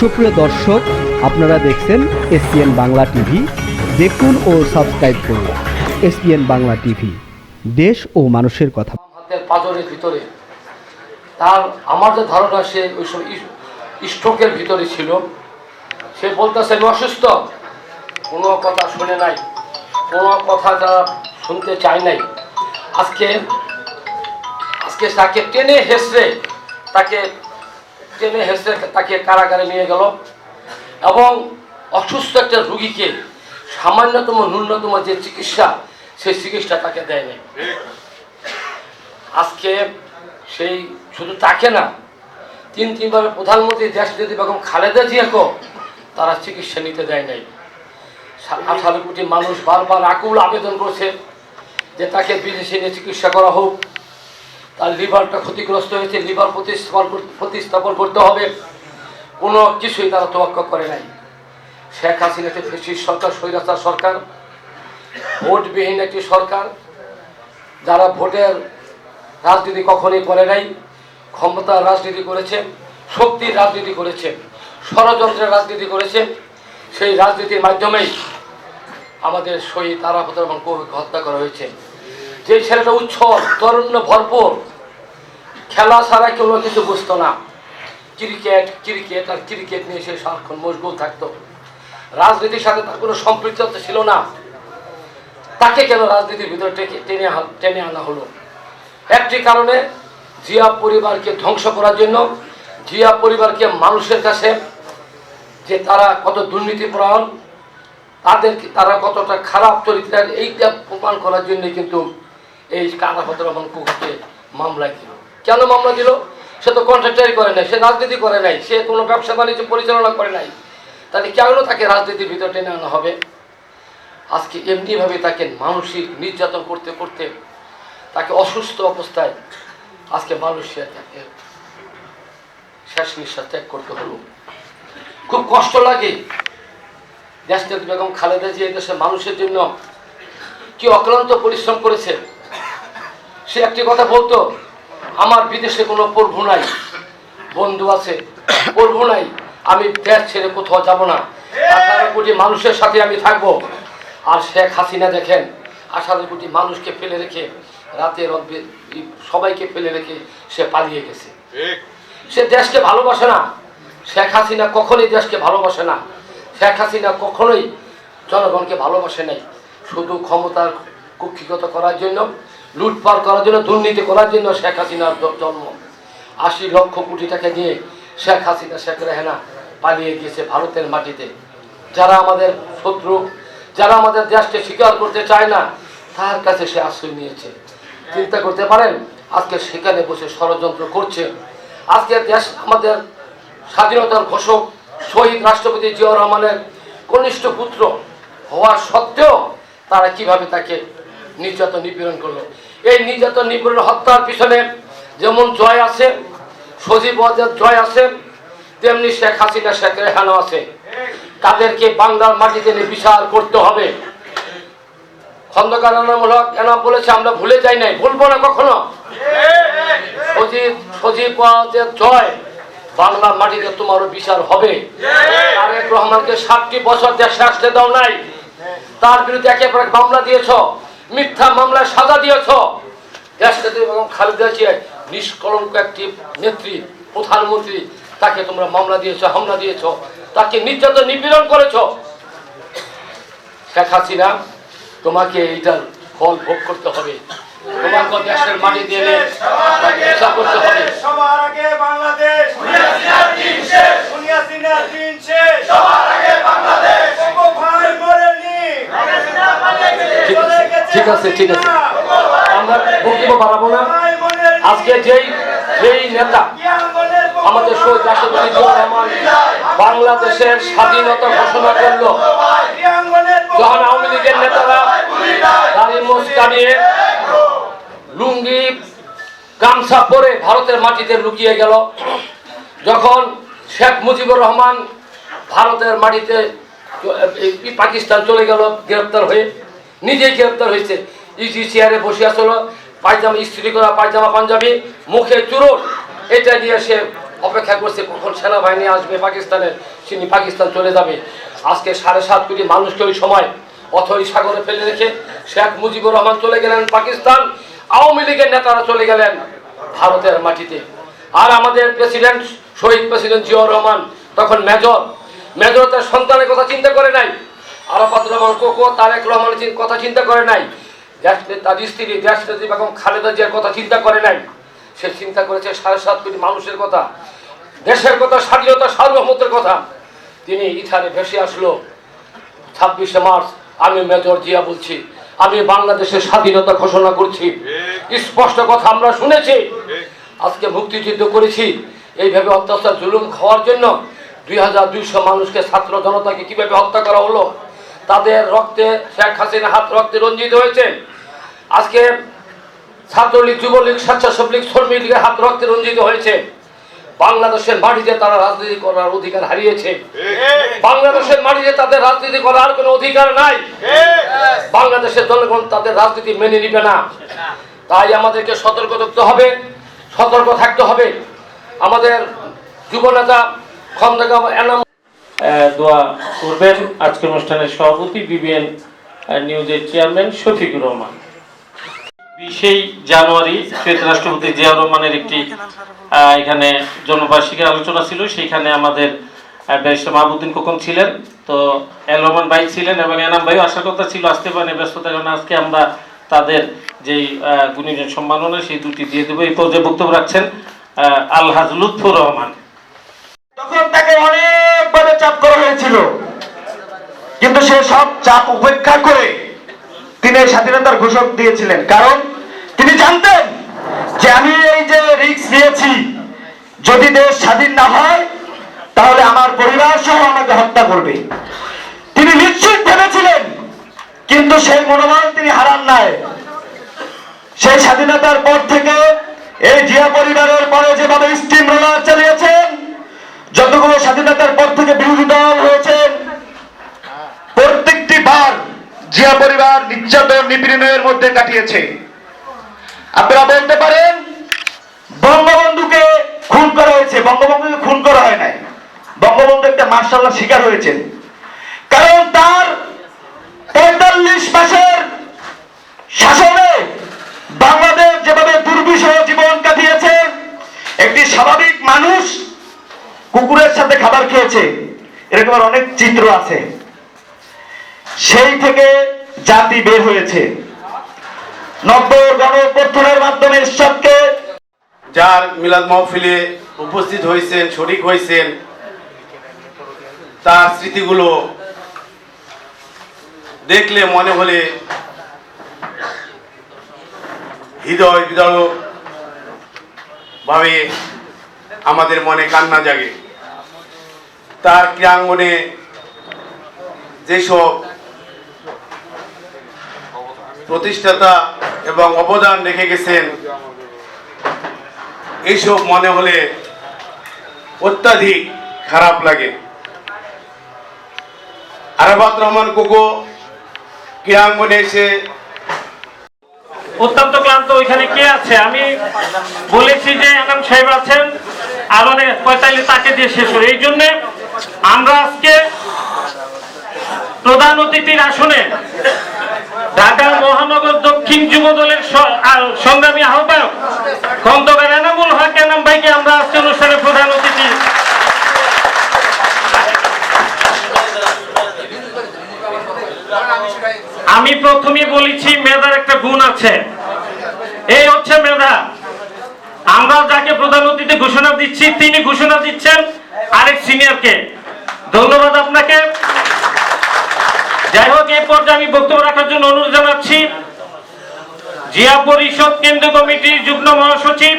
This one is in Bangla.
সুপ্রিয় দর্শক, আপনারা দেখছেন এসপিএন বাংলা টিভি। দেখুন ও সাবস্ক্রাইব করুন এসপিএন বাংলা টিভি। দেশ ও মানুষের কথা। হাতের ভিতরে। তার, আমার যে ধারণা, সে ওইসব স্ট্রোকের ভিতরে ছিল। সে বলতেছে, আমি অসুস্থ। কোনো কথা শুনে নাই। কোনো কথা তারা শুনতে চায় নাই। আজকে আজকে তাকে টেনে হেসড়ে তাকে টেনে হেসড়ে তাকে কারাগারে নিয়ে গেল। এবং অসুস্থ একটা রুগীকে সামান্যতম ন্যূনতম যে চিকিৎসা, সেই চিকিৎসা তাকে দেয়নি। আজকে সেই শুধু তাকে না, তিন তিনবার প্রধানমন্ত্রী দেশ যদি বেগম খালেদা জিয়াকেও তারা চিকিৎসা নিতে দেয় নাই। আঠারো কোটি মানুষ বারবার আকুল আবেদন করছে যে তাকে বিদেশে নিয়ে চিকিৎসা করা হোক। তার লিভারটা ক্ষতিগ্রস্ত হয়েছে, লিভার প্রতিস্থাপন প্রতিস্থাপন করতে হবে। কোনো কিছুই তারা তোয়াক্কা করে নাই। শেখ হাসিনা একটি ফেসিস সরকার, স্বৈরাচার সরকার, ভোটবিহীন একটি সরকার। যারা ভোটের রাজনীতি কখনোই করে নাই, ক্ষমতার রাজনীতি করেছে, শক্তির রাজনীতি করেছে, ষড়যন্ত্রের রাজনীতি করেছে, সেই রাজনীতির মাধ্যমেই আমাদের শহীদ তারাপত রহমান কবিকে হত্যা করা হয়েছে। যে ছেলেটা উচ্ছল তরুণ্য ভরপুর খেলা ছাড়া কেউ কিছু বুঝতো না। ক্রিকেট ক্রিকেট আর ক্রিকেট নিয়ে সে সারাক্ষণ মশগুল থাকতো। রাজনীতির সাথে তার কোনো সম্পৃক্ততা ছিল না। তাকে কেন রাজনীতির ভিতরে টেনে টেনে আনা হলো? একটি কারণে জিয়া পরিবারকে ধ্বংস করার জন্য, জিয়া পরিবারকে মানুষের কাছে যে তারা কত দুর্নীতিপরায়ণ, তাদেরকে তারা কতটা খারাপ চরিত্রের এইটা প্রমাণ করার জন্য কিন্তু এই কারাপত্র রহমান কুকুরকে মামলা দিল। কেন মামলা দিল? সে তো কন্ট্রাক্টারি করে নাই, সে রাজনীতি করে নাই, সে কোনো ব্যবসা বাণিজ্য পরিচালনা করে নাই। তাহলে কেন তাকে রাজনীতির ভিতরে টেনে আনা হবে? আজকে এমনিভাবে তাকে মানসিক নির্যাতন করতে করতে তাকে অসুস্থ অবস্থায় আজকে মানুষের তাকে শেষ নিঃশ্বাস ত্যাগ করতে হলো। খুব কষ্ট লাগে দেশনেত্রী বেগম খালেদা জিয়া দেশের মানুষের জন্য কি অক্লান্ত পরিশ্রম করেছে। সে একটি কথা বলতো আমার বিদেশে কোনো প্রভু নাই। বন্ধু আছে প্রভু নাই। আমি দেশ ছেড়ে কোথাও যাব না। আঠারো কোটি মানুষের সাথে আমি থাকব। আর শেখ হাসিনা দেখেন আঠারো কোটি মানুষকে ফেলে রেখে রাতের অব্দি সবাইকে ফেলে রেখে সে পালিয়ে গেছে। সে দেশকে ভালোবাসে না। শেখ হাসিনা কখনোই দেশকে ভালোবাসে না। শেখ হাসিনা কখনোই জনগণকে ভালোবাসে নাই। শুধু ক্ষমতার কুক্ষিগত করার জন্য লুটপাট করার জন্য, দুর্নীতি করার জন্য শেখ হাসিনার জন্ম। আশি লক্ষ কোটি টাকা নিয়ে শেখ হাসিনা, শেখ রেহানা পালিয়ে গিয়েছে ভারতের মাটিতে। যারা আমাদের শত্রু, যারা আমাদের দেশকে স্বীকার করতে চায় না, তার কাছে সে আশ্রয় নিয়েছে। চিন্তা করতে পারেন, আজকে সেখানে বসে ষড়যন্ত্র করছে। আজকে দেশ, আমাদের স্বাধীনতার ঘোষক শহীদ রাষ্ট্রপতি জিয়াউর রহমানের কনিষ্ঠ পুত্র হওয়া সত্ত্বেও তারা কীভাবে তাকে নির্যাতন নিপীড়ন করল। এই নির্যাতন নিপীড়ন হত্যার পিছনে যেমন জয় আছে, সজীব জয় আছে, তেমনি শেখ হাসিনা, শেখ রেহানো আছে। তাদেরকে বাংলার মাটিতে বিচার করতে হবে। খন্দকার আনামূলক এনাম বলেছে, আমরা ভুলে যাই নাই, ভুলবো না কখনো? সজীব সজীব জয়, বাংলার মাটিতে তোমারও বিচার হবে। তারেক রহমানকে ষাটটি বছর দেশে আসতে দাও নাই। তার বিরুদ্ধে একে পর এক মামলা দিয়েছ। মিথ্যা মামলায় সাজা দিয়েছ। দেশনেত্রী এবং খালেদা জিয়া নিষ্কলঙ্ক একটি নেত্রী প্রধানমন্ত্রী তাকে তোমরা মামলা দিয়েছ হামলা দিয়েছ তাকে নির্যাতন নিপীড়ন করেছ। শেখ হাসিনা তোমাকে এইটার ফল ভোগ করতে হবে। তোমাকে দেশের মাটি দিয়ে করতে হবে। সবার আগে বাংলাদেশ ভাই মরেনি ঠিক- আছে, ঠিক আছে। আমরা বক্তব্য বাড়াবো না। আজকে যেই যেই নেতা আমাদের শহীদ রাষ্ট্রপতি রহমান বাংলাদেশের স্বাধীনতা ঘোষণা করল, যখন আওয়ামী লীগের নেতারা দাড়ি মোচ কাটিয়ে লুঙ্গি, গামছা পরে ভারতের মাটিতে লুকিয়ে গেল, যখন শেখ মুজিবুর রহমান ভারতের মাটিতে পাকিস্তান চলে গেল, গ্রেপ্তার হয়ে নিজেই গ্রেপ্তার হয়েছে। ইজি চেয়ারে বসে আসলো পায়জামা, ইস্ত্রি করা পায়জামা পাঞ্জাবি, মুখে চুরোট। এটা দিয়ে সে অপেক্ষা করছে, কখন সেনাবাহিনী আসবে পাকিস্তানের তিনি পাকিস্তান চলে যাবে। আজকে সাড়ে সাত কোটি মানুষকে ওই সময় অথই সাগরে ফেলে রেখে শেখ মুজিবুর রহমান চলে গেলেন পাকিস্তান। আওয়ামী লীগের নেতারা চলে গেলেন ভারতের মাটিতে। আর আমাদের প্রেসিডেন্ট, শহীদ প্রেসিডেন্ট জিয়াউর রহমান, তখন মেজর। মেজর তার সন্তানের কথা চিন্তা আরাফাত রহমান কোকো কথা চিন্তা করে নাই। তার স্ত্রী দেশ নেত্রী বেগম খালেদা জিয়ার কথা চিন্তা করে নাই। সে চিন্তা করেছে সাড়ে সাত কোটি মানুষের কথা, দেশের কথা, স্বাধীনতা, সার্বভৌমত্বের কথা। তিনি ইথানে ভেসে আসলো। ছাব্বিশে মার্চ, আমি মেজর জিয়া বলছি, আমি বাংলাদেশের স্বাধীনতা ঘোষণা করছি। স্পষ্ট কথা আমরা শুনেছি। আজকে মুক্তিযুদ্ধ করেছি। এইভাবে অত্যাচার, জুলুম খাওয়ার জন্য দুই হাজার দুইশো মানুষকে ছাত্র জনতাকে কীভাবে হত্যা করা হলো? তাদের রক্তে শেখ হাসিনা হাত রক্তে রঞ্জিত হয়েছে। আজকে ছাত্রলীগ, যুবলীগ স্বেচ্ছাসেবক লীগ শ্রমিক লীগের হাত রক্তে রঞ্জিত হয়েছে। বাংলাদেশের মাটিতে তারা রাজনীতি করার অধিকার হারিয়েছে। বাংলাদেশের মাটিতে তাদের রাজনীতি করার কোনো অধিকার নাই। বাংলাদেশের জনগণ তাদের রাজনীতি মেনে নিবে না। তাই আমাদেরকে সতর্ক থাকতে হবে, সতর্ক থাকতে হবে। আমাদের যুবনেতা খন্দকার এনাম দোয়া করবেন। আজকের অনুষ্ঠানের সভাপতি বিবিএন নিউজের চেয়ারম্যান শফিকুর রহমান। বিশেই জানুয়ারি শহীদ রাষ্ট্রপতি জিয়াউর রহমানের একটি এখানে জন্মবার্ষিকীর আলোচনা ছিল। সেইখানে আমাদের ব্যারিস্টার মাহবুদ্দিন খোকন ছিলেন। তো এল রহমান ভাই ছিলেন এবং এনাম ভাইও আসার কথা ছিল। আসতে পারেন ব্যস্ততার কারণে আজকে আমরা তাদের যেই গুণীজন সম্মাননা সেই দুটি দিয়ে দেবো। এই পর্যায়ে বক্তব্য রাখছেন আহ, আলহাজ লুৎফুর রহমান। তখন তাকে অনেকভাবে চাপ করা হয়েছিল। কিন্তু সে সব চাপ উপেক্ষা করে তিনি স্বাধীনতার ঘোষক দিয়েছিলেন। কারণ তিনি জানতেন যে আমি এই যে রিস্ক নিয়েছি, যদি দেশ স্বাধীন না হয়, তাহলে আমার পরিবার সহ আমাকে হত্যা করবে। তিনি নিশ্চিত ভেবেছিলেন, কিন্তু সেই মনোবল তিনি হারান নাই। সেই স্বাধীনতার পর থেকে এই জিয়া পরিবারের পরে যেভাবে স্টিম রোলার চালিয়েছেন যতগুলো স্বাধীনতার পর থেকে বিরোধী দল হয়েছেন প্রত্যেকটি বার জিয়া পরিবার নির্যাতন, নিপীড়নের মধ্যে কাটিয়েছে। আপনারা বলতে পারেন, বঙ্গবন্ধুকে খুন করা হয়েছে। বঙ্গবন্ধুকে খুন করা হয় নাই। বঙ্গবন্ধু একটা মার্শাল্লাহ শিকার হয়েছেন। কারণ তার পঁয়তাল্লিশ মাসের শাসনে বাংলাদেশ যেভাবে দুর্বিষহ জীবন কাটিয়েছে, একটি স্বাভাবিক মানুষ কুকুরের সাথে খাবার খেয়েছে। এরকম অনেক চিত্র আছে। সেই থেকে জাতি বের হয়েছে। নব্বই মাধ্যমে ঈশ্বরকে যার মিলাদ মহফিলে উপস্থিত হয়েছেন, শরিক হয়েছেন, তার স্মৃতিগুলো দেখলে মনে হলে হৃদয় বিদারক ভাবে আমাদের মনে কান্না জাগে। তার ক্রীড়াঙ্গনে যেসব প্রতিষ্ঠাতা এবং অবদান রেখে গেছেন এইসব মনে হলে অত্যাধিক খারাপ লাগে। আরাফাত রহমান কোকো ক্রীড়াঙ্গনে এসে অত্যন্ত ক্লান্ত ওইখানে কে আছে? আমি বলেছি যে এনাম সাহেব আছেন আর পঁয়তাল্লিশ তাকে দিয়ে শেষ হবে এই জন্য আমরা আজকে প্রধান অতিথির আসনে ঢাকা মহানগর দক্ষিণ যুব দলের সংগ্রামী আহ্বায়ক খন্দকার এনামুল হক এনাম ভাইকে আমরা আজকে অনুষ্ঠানে প্রধান অতিথি। আমি প্রথমেই বলেছি, মেধার একটা গুণ আছে। এই হচ্ছে মেধা। আমরা যাকে প্রধান অতিথি ঘোষণা দিচ্ছি, তিনি ঘোষণা দিচ্ছেন আরেক সিনিয়রকে ধন্যবাদ আপনাকে। যাই হোক, এই পর্যায়ে আমি বক্তব্য রাখার জন্য অনুরোধ জানাচ্ছি। জিয়া পরিষদ কেন্দ্র কমিটির যুগ্ম মহাসচিব